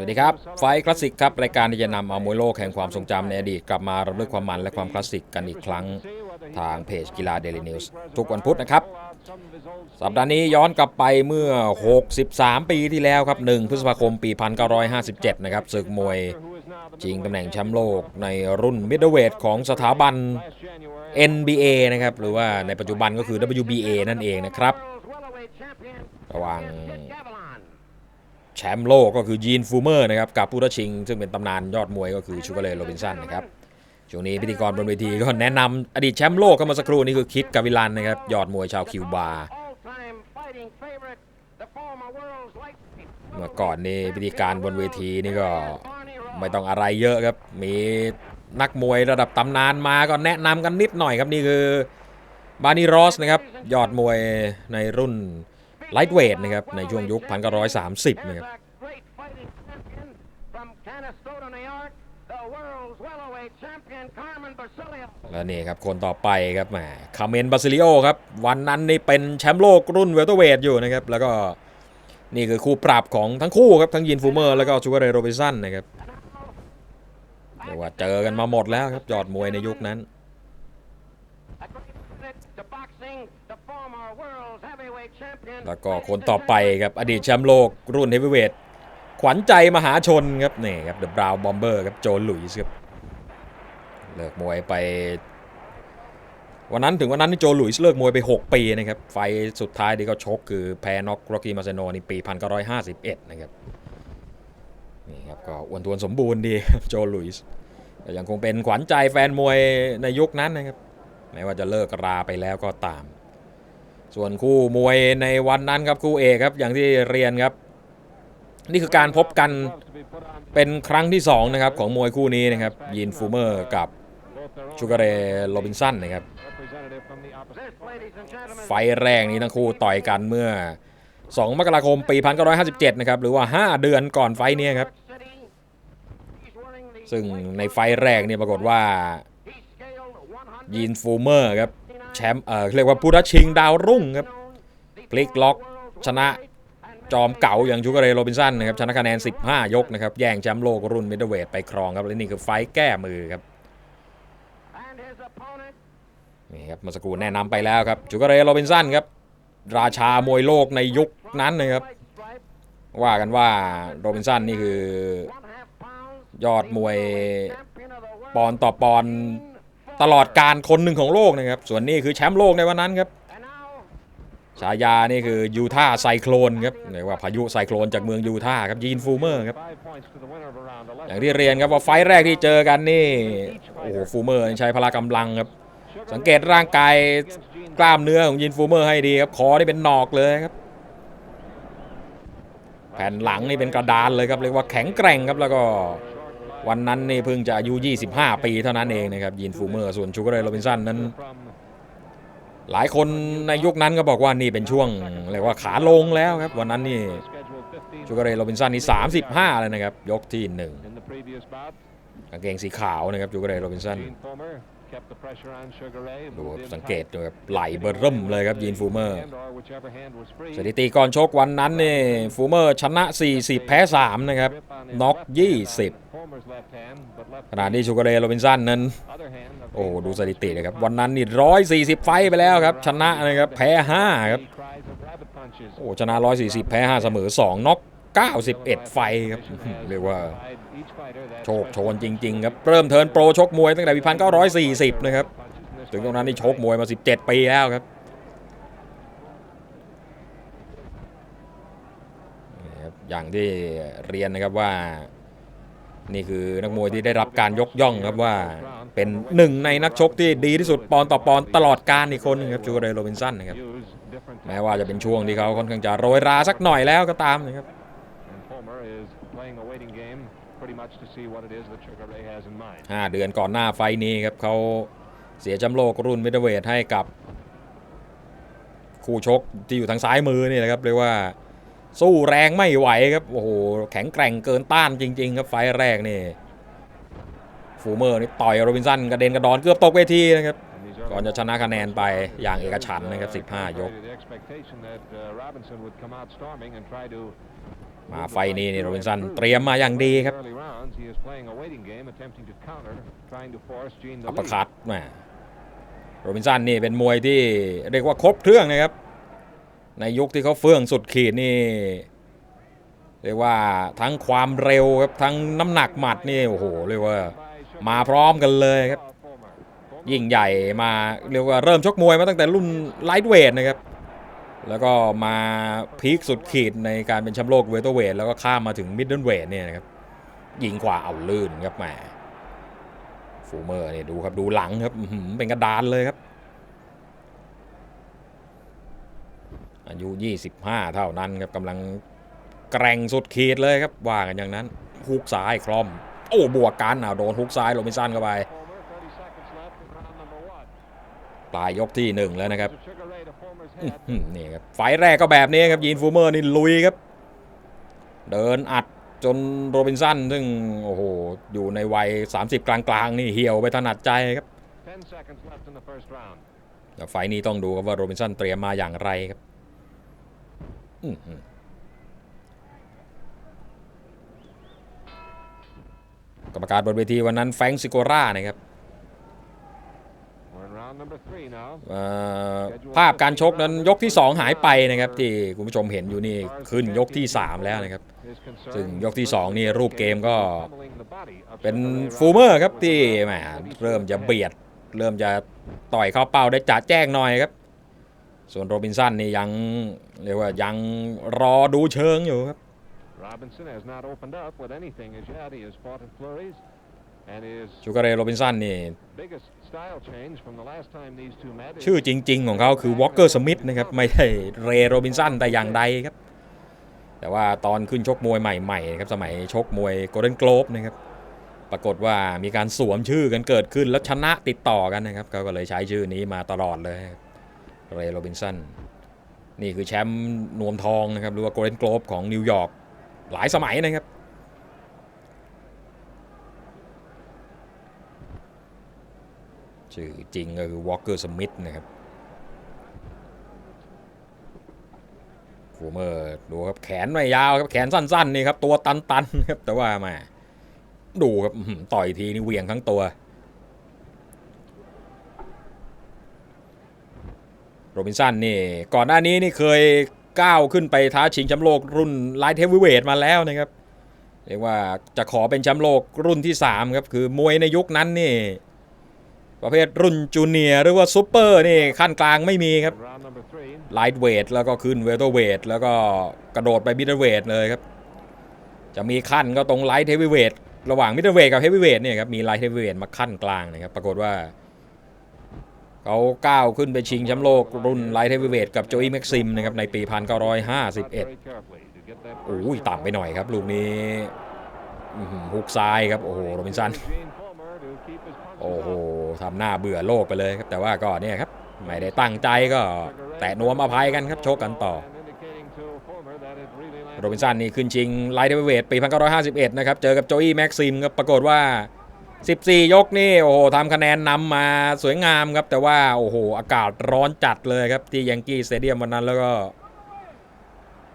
สวัสดีครับ ไฟคลาสสิกครับรายการที่จะนำเอามวยโลกแห่งความทรงจำในอดีต กลับมารำลึกความมันและความคลาสสิกกันอีกครั้งทางเพจกีฬาเดลินิวส์ทุกวันพุธนะครับ สัปดาห์นี้ย้อนกลับไปเมื่อ 63 ปีที่แล้วครับ 1 พฤษภาคมปี 1957 นะครับศึกมวยชิงตำแหน่งแชมป์โลกในรุ่นมิดเดิลเวทของสถาบัน NBA นะครับ หรือว่าในปัจจุบันก็คือ WBA นั่นเองนะครับ ระหว่าง แชมป์โลกก็คือยีนฟูเมอร์นะครับกับผู้ท้าชิง ซึ่งเป็นตำนานยอดมวยก็คือชูการ์เลโรบินสันนะครับช่วงนี้พิธีกรบนเวทีก็แนะนำอดีตแชมป์โลกก็มาสักครู่นี้คือคิดกาวิลันนะครับยอดมวยชาวคิวบาเมื่อก่อนนี่พิธีการบนเวทีนี่ก็ไม่ต้องอะไรเยอะครับ มีนักมวยระดับตำนานมาก็แนะนำกันนิดหน่อยครับนี่คือบานีรอสนะครับยอดมวยในรุ่นไลท์เวทนะครับในช่วงยุค1930นะครับ และนี่ครับคนต่อไปครับแหมคาเมนบาซิลิโอครับ วันนั้นนี่เป็นแชมป์โลกรุ่นเวลเตอร์เวทอยู่นะครับ แล้วก็นี่คือคู่ปรับของทั้งคู่ครับ ทั้งยินฟูเมอร์แล้วก็ชูการ์เรโรบิสันนะครับเรียกว่าเจอกันมาหมดแล้วครับยอดมวยในยุคนั้นแล้วก็คนต่อไปครับอดีตแชมป์โลกรุ่นเฮฟวีเวทขวัญใจมหาชนครับนี่ครับเดอะบราวน์บอมเบอร์ครับโจลุยส์ครับ เลิกมวยไป วันนั้นถึงวันนั้นที่โจลุยส์เลิกมวยไป 6 ปีนะครับ ไฟสุดท้ายที่เขาชกคือแพ้น็อกโรกี้มาเซโนในปี 1951 นะครับ นี่ครับก็อ้วนทวนสมบูรณ์ดีโจลุยส์ยังคงเป็นขวัญใจแฟนมวยในยุคนั้นนะครับแม้ว่าจะเลิกราไปแล้วก็ตาม ส่วนคู่มวยในวันนั้นครับคู่เอกครับอย่างที่เรียนครับ นี่คือการพบกันเป็นครั้งที่สองนะครับของมวยคู่นี้นะครับยินฟูเมอร์กับ ชูการ์เรโรบินสันนะครับ ไฟแรกนี้ทั้งคู่ต่อยกันเมื่อ 2 มกราคมปี 1957 นะครับ หรือว่า 5 เดือนก่อนไฟนี้ครับ ซึ่งในไฟแรกเนี่ยปรากฏว่ายีนฟูเมอร์ครับแชมป์เอ่อเรียกว่าผู้ท้าชิงดาวรุ่งครับพลิกล็อกชนะจอมเก่าอย่างชูการ์เรโรบินสันนะครับชนะคะแนน 15 ยกนะครับ แย่งแชมป์โลกรุ่นมิดเดิลเวทไปครองครับ และนี่คือไฟแก้มือครับ นี่ครับมาสกูแนะนำไปแล้วครับชูกเร์เรโรบินสันครับ ราชามวยโลกในยุคนั้นนะครับ ว่ากันว่าโรบินสันนี่คือยอดมวยปอนด์ต่อปอนตลอดการคนหนึ่งของโลกนะครับ ส่วนนี้คือแชมป์โลกในวันนั้นครับ ฉายานี่คือยูท่าไซโคลนครับเรียกว่าพายุไซโคลนจากเมืองยูท่าครับยีนฟูเมอร์ครับอย่างที่เรียนครับว่าไฟแรกที่เจอกันนี่โอ้โหฟูเมอร์ใช้พละกำลังครับ สังเกตร่างกายกล้ามเนื้อของยินฟูเมอร์ให้ดีครับคอนี่เป็นหนอกเลยครับ แผ่นหลังนี่เป็นกระดานเลยครับเรียกว่าแข็งแกร่งครับแล้วก็วันนั้นนี่เพิ่งจะอายุ 25 ปีเท่านั้นเองนะครับยินฟูเมอร์ส่วนชูการ์เรโรบินสันนั้น หลายคนในยุคนั้นก็บอกว่านี่เป็นช่วงเรียกว่าขาลงแล้วครับ วันนั้นนี่ชูการ์เรโรบินสันนี่35 เลยนะครับ ยกที่หนึ่งกางเกงสีขาวนะครับชูการ์เรโรบินสันดูสังเกตดูครับไหลเบอร์เริ่มเลยครับยีนฟูเมอร์สถิติก่อนชกวันนั้นนี่ฟูเมอร์ชนะ 40 แพ้ 3 นะครับน็อก20ขณะที่ชูการ์เรโรบินสันนั้น โอ้โดูสถิติเลยครับ วันนั้นนี่140ไฟต์ไปแล้วครับ ชนะนะครับ แพ้5ครับ โอ้ชนะ140แพ้5เสมอ2น็อก91ไฟครับเรียกว่าโชคโชนจริง ๆ ครับ เริ่มเทิร์นโปรชกมวยตั้งแต่ปี1940นะครับ ถึงตรงนั้นนี่ชกมวยมา17ปีแล้วครับอย่างที่เรียนนะครับว่า นี่คือนักมวยที่ได้รับการยกย่องครับว่าเป็นหนึ่งในนักชกที่ดีที่สุดปอนต่อปอนตลอดการอีกคนนึงครับจูเรโรบินสันนะครับแม้ว่าจะเป็นช่วงที่เขาค่อนข้างจะโรยราสักหน่อยแล้วก็ตามนะครับ ห้าเดือนก่อนหน้าไฟล์นี้ครับเขาเสียแชมป์โลกรุ่นมิดเดิลเวทให้กับ คู่ชกที่อยู่ทางซ้ายมือนี่แหละครับเรียกว่า สู้แรงไม่ไหวครับ โอ้โห แข็งแกร่งเกินต้านจริง ๆ ครับไฟแรกนี่ ฟูเมอร์นี่ต่อยโรบินสันกระเด็นกระดอนเกือบตกเวทีนะครับ ก่อนจะชนะคะแนนไปอย่างเอกฉันนะครับ 15 ยก มาไฟนี้นี่โรบินสันเตรียมมาอย่างดีครับอัปคัตแมโรบินสันนี่เป็นมวยที่เรียกว่าครบเครื่องนะครับ ในยุคที่เขาเฟื่องสุดขีดนี่เรียกว่าทั้งความเร็วครับทั้งน้ำหนักหมัดนี่โอ้โหเรียกว่ามาพร้อมกันเลยครับ ยิ่งใหญ่มาเรียกว่าเริ่มชกมวยมาตั้งแต่รุ่นไลท์เวทนะครับ แล้วก็มาพีคสุดขีดในการเป็นแชมป์โลกเวเตอร์เวทแล้วก็ข้ามมาถึงมิดเดิลเวทเนี่ยนะครับยิงขวาเอาลื่นครับแหมฟูเมอร์เนี่ยดูครับดูหลังครับเป็นกระดานเลยครับ อายุ 25 เท่านั้นครับกำลังแกร่งสุดขีดเลยครับว่ากันอย่างนั้นฮุกซ้ายคล่อม โอ้บวกกันเอาโดนฮุกซ้ายโรบินสันเข้าไปปลายยกที่หนึ่งแล้วนะครับอื้อหือนี่ครับไฟล์แรกก็แบบนี้ครับยีนฟูเมอร์นี่ลุยครับ เดินอัดจนโรบินสันซึ่งโอ้โหอยู่ในวัย 30 กลางๆ นี่เหี่ยวไปถนัดใจครับแต่ไฟล์นี้ต้องดูครับว่าโรบินสันเตรียมมาอย่างไรครับอื้อหือ กรรมการบนเวทีวันนั้นแฟรงค์ซิโกรานะครับเอ่อภาพการชกนั้นยกที่ 2 หายไปนะครับ ที่คุณผู้ชมเห็นอยู่นี่ขึ้นยกที่ 3 แล้วนะครับ ซึ่งยกที่ 2 นี่รูปเกมก็เป็นฟูเมอร์ครับที่แหมเริ่มจะเบียด เริ่มจะต่อยเข้าเป้าได้จัดแจ้งหน่อยครับ ส่วนโรบินสันนี่ยังเรียกว่ายังรอดูเชิงอยู่ครับ Robinson has not opened up with anything as yet. He has fought in flurries. And his ชูการ์เรโรบินสันนี่ biggest style change from the last time these two met is ชื่อจริง ๆ ของเขาคือวอ l เกอร์สมิธนะครับไม่ใช่เรโรบินสันแต่อย่างใดครับ แต่ว่าตอนขึ้นชกมวยใหม่ๆนะครับสมัยชกมวยโกลเด้นโกลบนะครับปรากฏว่ามีการสวมชื่อกันเกิดขึ้นแล้วชนะติดต่อกันนะครับเขาก็เลยใช้ชื่อนี้มาตลอดเลย เรโรบินสันนี่คือแชมป์นวมทองนะครับหรือว่าโกลเด้นโกลบของนิวยอร์กหลายสมัยนะครับ ชื่อจริงก็คือวอ l เกอร์สมิธนะครับฟูเมอร์ดูครับแขนไม่ยาวครับแขนสั้นๆนี่ครับตัวตันๆครับแต่ว่ามาดูครับต่อยทีนี่เวียงทั้งตัว โรบินสันนี่ก่อนหน้านี้นี่เคยก้าวขึ้นไปท้าชิงแชมป์โลกรุ่นไลท์เฮฟวีเวทมาแล้วนะครับเรียกว่าจะขอเป็นแชมป์โลกรุ่นที่ 3 ครับ คือมวยในยุคนั้นนี่ ประเภทรุ่นจูเนียร์หรือว่าซูเปอร์นี่ขั้นกลางไม่มีครับไลท์เวทแล้วก็ขึ้นเวเตอร์เวทแล้วก็กระโดดไปมิดเดิลเวทเลยครับ จะมีขั้นก็ตรงไลท์เฮฟวีเวทระหว่างมิดเดิลเวทกับเฮฟวีเวทเนี่ยครับมีไลท์เฮฟวีเวทมาขั้นกลางนะครับ ปรากฏว่า เขาก้าวขึ้นไปชิงแชมป์โลกรุ่นไลท์เฮฟวีเวทกับโจอีแม็กซิมนะครับในปี 1951 โอ้ยต่ำไปหน่อยครับ ลูกนี้ฮุกซ้ายครับ โอ้โหโรบินสัน โอ้โหทำหน้าเบื่อโลกไปเลยครับ แต่ว่าก็เนี่ยครับ ไม่ได้ตั้งใจก็แตะนวมอภัยกันครับ โชคกันต่อโรบินสันนี่ขึ้นชิงไลท์เวทปี 1951 นะครับ เจอกับโจอี้แม็กซิมครับปรากฏว่า 14 ยกนี่โอ้โหทำคะแนนนำมาสวยงามครับ แต่ว่าโอ้โหอากาศร้อนจัดเลยครับ ที่ยังกี้สเตเดียมวันนั้นแล้วก็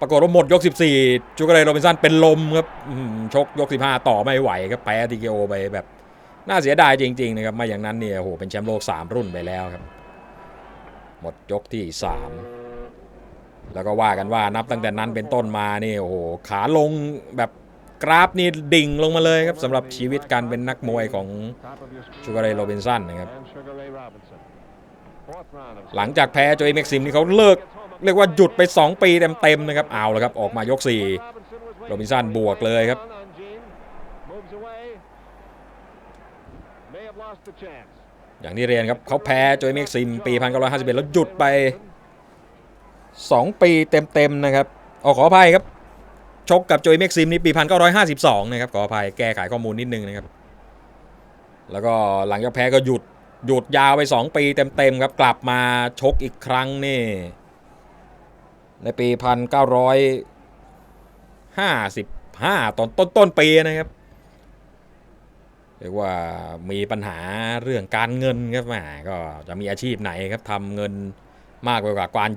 ปรากฏว่าหมดยก 14 จูเกเรโรบินสันเป็นลมครับชกยก 15 ต่อไม่ไหวครับแพ้ทีโอไปแบบ น่าเสียดายจริง ๆ นะครับไม่อย่างนั้นเนี่ยโอ้โหเป็นแชมป์โลก 3 รุ่นไปแล้วครับ หมดยกที่ 3 แล้วก็ว่ากันว่านับตั้งแต่นั้นเป็นต้นมานี่โอ้โหขาลงแบบ กราฟนี่ดิ่งลงมาเลยครับสำหรับชีวิตการเป็นนักมวยของชูการ์เรโรบินสันนะครับ หลังจากแพ้โจเอีแม็กซิมนี่เขาเลิกเรียกว่าหยุดไป 2 ปีเต็มๆนะครับเอาแล้วครับออกมายก 4 โรบินสันบวกเลยครับ อย่างที่เรียนครับเขาแพ้โจเอีแม็กซิมปี 1951 แล้วหยุดไป 2 ปีเต็มๆนะครับเอาขออภัยครับ ชกกับโจอีแม็กซิมนี่ปี 1952 นะครับขออภัยแก้ไขข้อมูลนิดนึงนะครับ แล้วก็หลังจากแพ้ก็หยุดหยุดยาวไป 2 ปีเต็มๆครับ กลับมาชกอีกครั้งนี่ ในปี 1955 ตอนต้นต้นๆปีนะครับเรียกว่ามีปัญหาเรื่องการเงินครับแหมก็จะมีอาชีพไหนครับทำเงินมากกว่าการ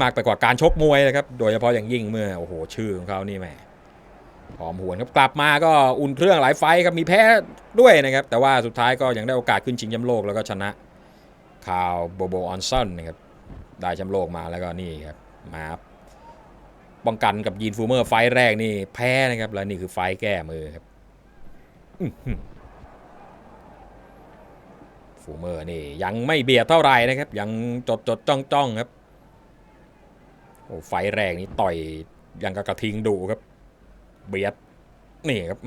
มากไปกว่าการชกมวยนะครับ โดยเฉพาะอย่างยิ่งเมื่อโอ้โหชื่อของเขานี่แหมหอมหวนครับกลับมาก็อุ่นเครื่องหลายไฟครับมีแพ้ด้วยนะครับ แต่ว่าสุดท้ายก็ยังได้โอกาสขึ้นชิงแชมป์โลกแล้วก็ชนะคาวโบโบออนซอนนะครับได้แชมป์โลกมาแล้วก็นี่ครับมาป้องกันกับยีนฟูเมอร์ไฟแรกนี่แพ้นะครับแล้วนี่คือไฟแก้มือครับฟูเมอร์นี่ยังไม่เบียดเท่าไหร่นะครับ ยังจดจดจ้องจ้องครับ โอ้ไฟแรกนี่ต่อยยังกับกระทิงดุครับ เบียดนี่ครับ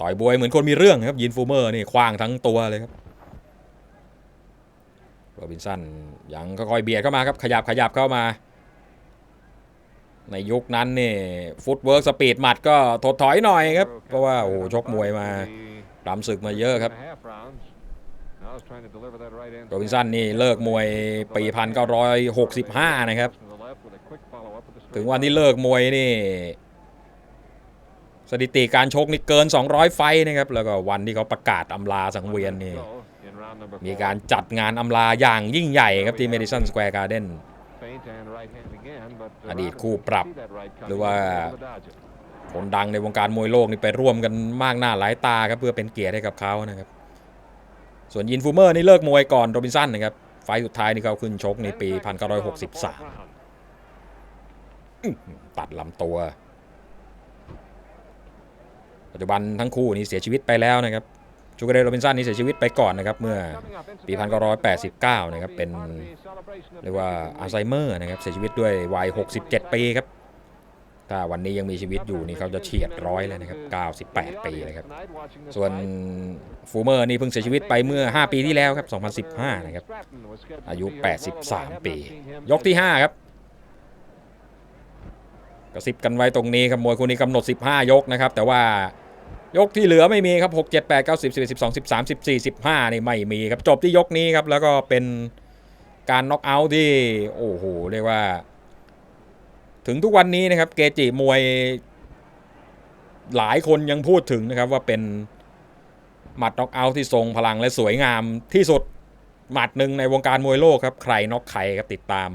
ต่อยบวยเหมือนคนมีเรื่องครับยินฟูเมอร์นี่คว้างทั้งตัวเลยครับโรบินสันยังค่อยๆเบียดเข้ามาครับ ขยับขยับเข้ามา ในยุคนั้นนี่ฟุตเวิร์กสปีดหมัดก็ถดถอยหน่อยครับ เพราะว่าโอ้โหชกมวยมาดำศึกมาเยอะครับ โรบินสันนี่เลิกมวยปีพันเก้าร้อยหกสิบห้านะครับ ถึงวันที่เลิกมวยนี่ สถิติการชกนี่เกิน 200 ไฟนะครับ แล้วก็วันที่เขาประกาศอำลาสังเวียนนี่ มีการจัดงานอำลาอย่างยิ่งใหญ่ครับที่ Madison Square Garden อดีตคู่ปรับ หรือว่าคนดังในวงการมวยโลกนี่ไปร่วมกันมากหน้าหลายตาครับเพื่อเป็นเกียรติให้กับเขานะครับ ส่วนยินฟูเมอร์นี่เลิกมวยก่อนโรบินสันนะครับ ไฟล์สุดท้ายนี่เขาขึ้นชกในปี 1963 ตัดลำตัว ปัจจุบันทั้งคู่นี้เสียชีวิตไปแล้วนะครับชูการ์เรโรบินสันนี่เสียชีวิตไปก่อนนะครับ เมื่อปี 1989 นะครับ เป็นเรียกว่าอัลไซเมอร์นะครับ เสียชีวิตด้วยวัย 67 ปีครับ ถ้าวันนี้ยังมีชีวิตอยู่นี่เขาจะเฉียดร้อยเลยนะครับ 98 ปีเลยครับ ส่วนฟูเมอร์นี่เพิ่งเสียชีวิตไปเมื่อ 5 ปีที่แล้วครับ 2015 นะครับ อายุ 83 ปี ยกที่ 5 ครับ กระซิบกันไว้ตรงนี้ครับมวยคู่นี้กำหนด 15 ยกนะครับ แต่ว่ายกที่เหลือไม่มีครับ 6 7 8 9 10 11 12 13 14 15 นี่ไม่มีครับ จบที่ยกนี้ครับ แล้วก็เป็นการน็อกเอาท์ที่ โอ้โห เรียกว่า ถึงทุกวันนี้นะครับเกจิมวยหลายคนยังพูดถึงนะครับว่าเป็นหมัดน็อกเอาท์ที่ทรงพลังและสวยงามที่สุดหมัดหนึ่งในวงการมวยโลกครับ ใครน็อกใครครับติดตาม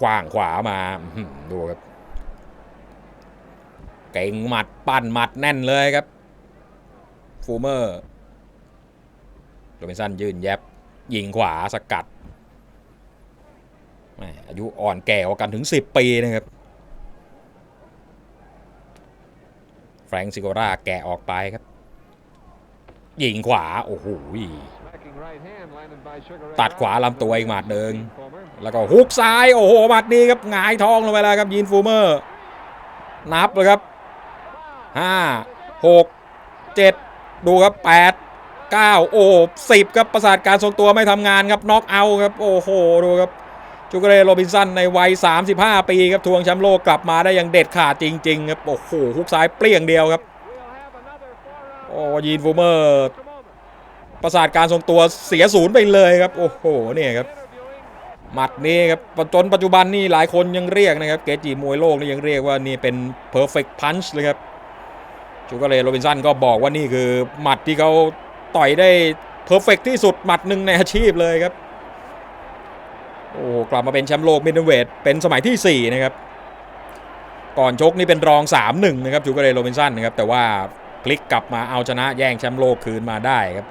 ขวางขวามาดูครับ เก่งหมัดปั้นหมัดแน่นเลยครับฟูเมอร์โรบินสันยืนแยบยิงขวาสกัด อายุอ่อนแก่กว่ากันถึง 10 ปีนะครับ แฟรงซิโกราแกะออกไปครับ ยิงขวา โอ้โหตัดขวาลำตัวอีกหมัดหนึ่งแล้วก็ฮุกซ้าย โอ้โหหมัดนี้ครับหงายทองลงไปแล้วครับยินฟูเมอร์ นับเลยครับห้าหกเจ็ดดูครับแปดเก้าโอ้สิบครับประสาทการทรงตัวไม่ทำงานครับน็อกเอาครับ โอ้โหดูครับ จูเกเรโรบินสันในวัย 35 ปีครับทวงแชมป์โลกกลับมาได้อย่างเด็ดขาดจริง ๆ ครับ โอ้โหฮุกซ้ายเปรี้ยงเดียวครับ โอ้ยินฟูเมอร์ ประสาทการทรงตัวเสียศูนย์ไปเลยครับ โอ้โหเนี่ยครับหมัดนี้ครับจนปัจจุบันนี่หลายคนยังเรียกนะครับ เกจิมวยโลกนี่ยังเรียกว่านี่เป็น perfect punch เลยครับชูเการ์เลโรบินสันก็บอกว่านี่คือหมัดที่เขาต่อยได้ perfect ที่สุดหมัดหนึ่งในอาชีพเลยครับ โอ้กลับมาเป็นแชมป์โลกมิดเดเวทเป็นสมัยที่ 4 นะครับ ก่อนชกนี่เป็นรอง 3-1 นะครับชูเการ์เลโรบินสันนะครับ แต่ว่าพลิกกลับมาเอาชนะแย่งแชมป์โลกคืนมาได้ครับ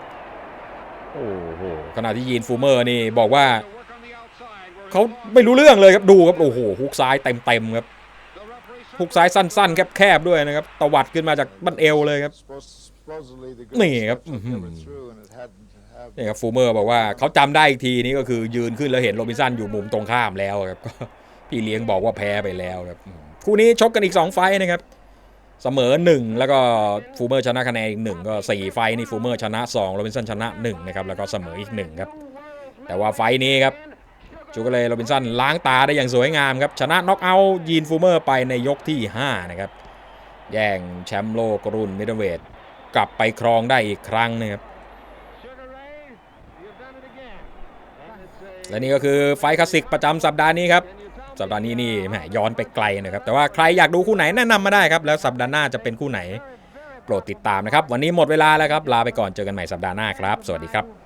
โอ้โหขณะที่ยีนฟูเมอร์นี่บอกว่าเขาไม่รู้เรื่องเลยครับดูครับ โอ้โหฮุกซ้ายเต็มๆครับฮุกซ้ายสั้นๆแคบๆด้วยนะครับตวัดขึ้นมาจากบั้นเอวเลยครับนี่ครับ นี่ครับฟูเมอร์บอกว่าเขาจำได้อีกทีนี้ก็คือยืนขึ้นแล้วเห็นโรบินสันอยู่มุมตรงข้ามแล้วครับก็พี่เลี้ยงบอกว่าแพ้ไปแล้วครับคู่นี้ชกกันอีก 2 ไฟนะครับ เสมอ 1 แล้วก็ฟูเมอร์ชนะคะแนนอีกหนึ่งก็ 4 ไฟนี่ฟูเมอร์ชนะ2โรบินสันชนะ1นะครับแล้วก็เสมออีก1ครับแต่ว่าไฟนี้ครับจูกเลยโรบินสันล้างตาได้อย่างสวยงามครับชนะน็อกเอาท์ยีนฟูเมอร์ไปในยกที่ 5 นะครับ แย่งแชมป์โลกรุ่นมิดเดิลเวทกลับไปครองได้อีกครั้งนะครับ และนี่ก็คือไฟคลาสสิกประจำสัปดาห์นี้ครับ สัปดาห์นี้นี่แหมย้อนไปไกลนะครับ แต่ว่าใครอยากดูคู่ไหนแนะนำมาได้ครับ แล้วสัปดาห์หน้าจะเป็นคู่ไหน โปรดติดตามนะครับ วันนี้หมดเวลาแล้วครับ ลาไปก่อน เจอกันใหม่สัปดาห์หน้าครับ สวัสดีครับ